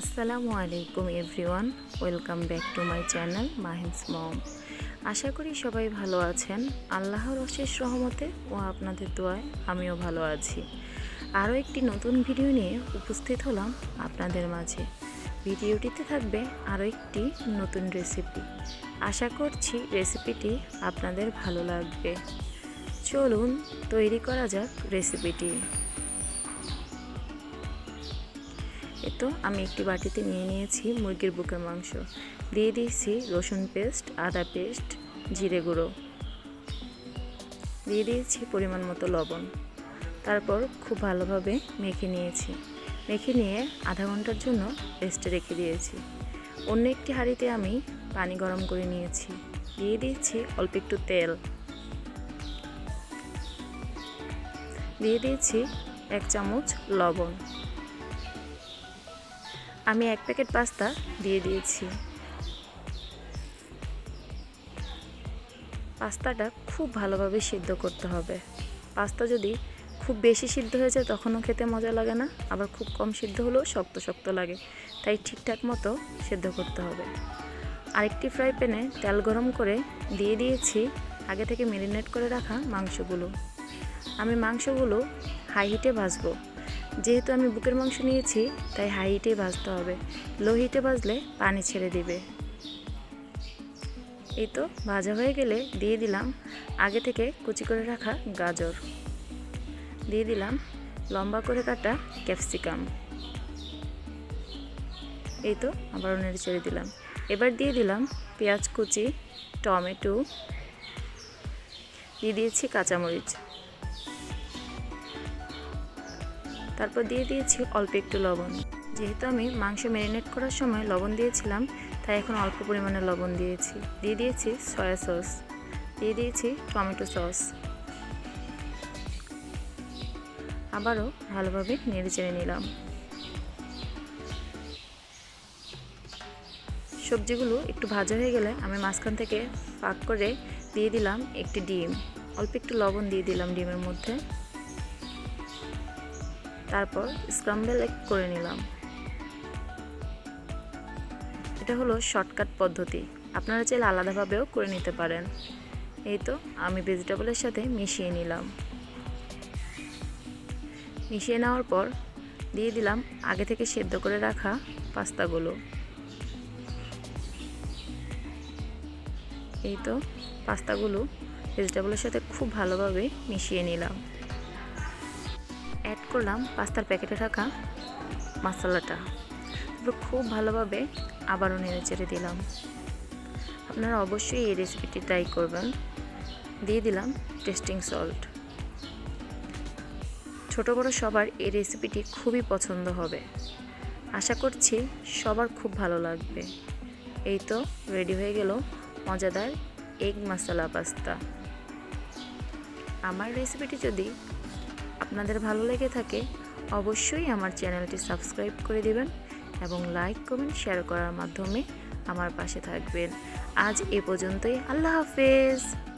আসসালামু আলাইকুম everyone, welcome back to my channel Mahin's mom. আশা করি সবাই ভালো আছেন, আল্লাহর অশেষ রহমতে ও আপনাদের দোয়ায় আমিও ভালো আছি। আরও একটি নতুন ভিডিও নিয়ে উপস্থিত হলাম আপনাদের মাঝে। ভিডিওটিতে থাকবে আরও একটি নতুন রেসিপি। আশা করছি রেসিপিটি আপনাদের ভালো লাগবে। চলুন তৈরি করা যাক রেসিপিটি। এ তো, আমি একটি বাটিতে নিয়ে নিয়েছি মুরগির বুকের মাংস। দিয়ে দিয়েছি রসুন পেস্ট, আদা পেস্ট, জিরে গুঁড়ো। দিয়ে দিয়েছি পরিমাণ মতো লবণ। তারপর খুব ভালোভাবে মেখে নিয়েছি। মেখে নিয়ে আধা ঘণ্টার জন্য রেস্টে রেখে দিয়েছি। অন্য একটি হাঁড়িতে আমি পানি গরম করে নিয়েছি। দিয়ে দিয়েছি অল্প একটু তেল। দিয়ে দিয়েছি এক চামচ লবণ। আমি এক প্যাকেট পাস্তা দিয়ে দিয়েছি। পাস্তাটা খুব ভালোভাবে সিদ্ধ করতে হবে। পাস্তা যদি খুব বেশি সিদ্ধ হয়ে যায় তখনও খেতে মজা লাগে না, আবার খুব কম সিদ্ধ হলেও শক্ত শক্ত লাগে। তাই ঠিকঠাক মতো সিদ্ধ করতে হবে। আরেকটি ফ্রাই প্যানে তেল গরম করে দিয়ে দিয়েছি আগে থেকে ম্যারিনেট করে রাখা মাংসগুলো। আমি মাংসগুলো হাই হিটে ভাজবো। যেহেতু আমি বুকের মাংস নিয়েছি, তাই হাই হিটে ভাজতে হবে। লো হিটে ভাজলে পানি ছেড়ে দিবে। এই তো ভাজা হয়ে গেলে দিয়ে দিলাম আগে থেকে কুচি করে রাখা গাজর। দিয়ে দিলাম লম্বা করে কাটা ক্যাপসিকাম। এই তো আবারও নেড়ে ছেড়ে দিলাম। এবার দিয়ে দিলাম পেঁয়াজ কুচি, টমেটো, দিয়ে দিয়েছি কাঁচামরিচ। তারপর দিয়ে দিয়েছি অল্প একটু লবণ। যেহেতু আমি মাংস ম্যারিনেট করার সময় লবণ দিয়েছিলাম, তাই এখন অল্প পরিমাণে লবণ দিয়েছি। দিয়ে দিয়েছি সয়া সস, দিয়ে দিয়েছি টমেটো সস। আবারও ভালোভাবে নেড়ে চেড়ে নিলাম। সবজিগুলো একটু ভাজা হয়ে গেলে আমি মাঝখান থেকে পাক করে দিয়ে দিলাম একটি ডিম। অল্প একটু লবণ দিয়ে দিলাম ডিমের মধ্যে। তারপর স্ক্রাম্বেল এগ করে নিলাম। এটা হলো শর্টকাট পদ্ধতি। আপনারা চাইলে আলাদাভাবেও করে নিতে পারেন। এই তো আমি ভেজিটেবলের সাথে মিশিয়ে নিলাম। মিশিয়ে নেওয়ার পর দিয়ে দিলাম আগে থেকে সেদ্ধ করে রাখা পাস্তাগুলো। এই তো পাস্তাগুলো ভেজিটেবলের সাথে খুব ভালোভাবে মিশিয়ে নিলাম। করলাম পাস্তার প্যাকেটে থাকা মশলাটা। তারপর খুব ভালোভাবে আবারও নেড়ে চেড়ে দিলাম। আপনারা অবশ্যই এই রেসিপিটি ট্রাই করবেন। দিয়ে দিলাম টেস্টিং সল্ট ছোট বড় সবার এই রেসিপিটি খুবই পছন্দ হবে। আশা করছি সবার খুব ভালো লাগবে। এই তো রেডি হয়ে গেল মজাদার এগ মশলা পাস্তা আমার রেসিপিটি যদি আপনাদের ভালো লেগে থাকে, অবশ্যই আমার চ্যানেলটি সাবস্ক্রাইব করে দেবেন এবং লাইক, কমেন্ট, শেয়ার করার মাধ্যমে আমার পাশে থাকবেন। আজ এ পর্যন্তই, আল্লাহ হাফেজ।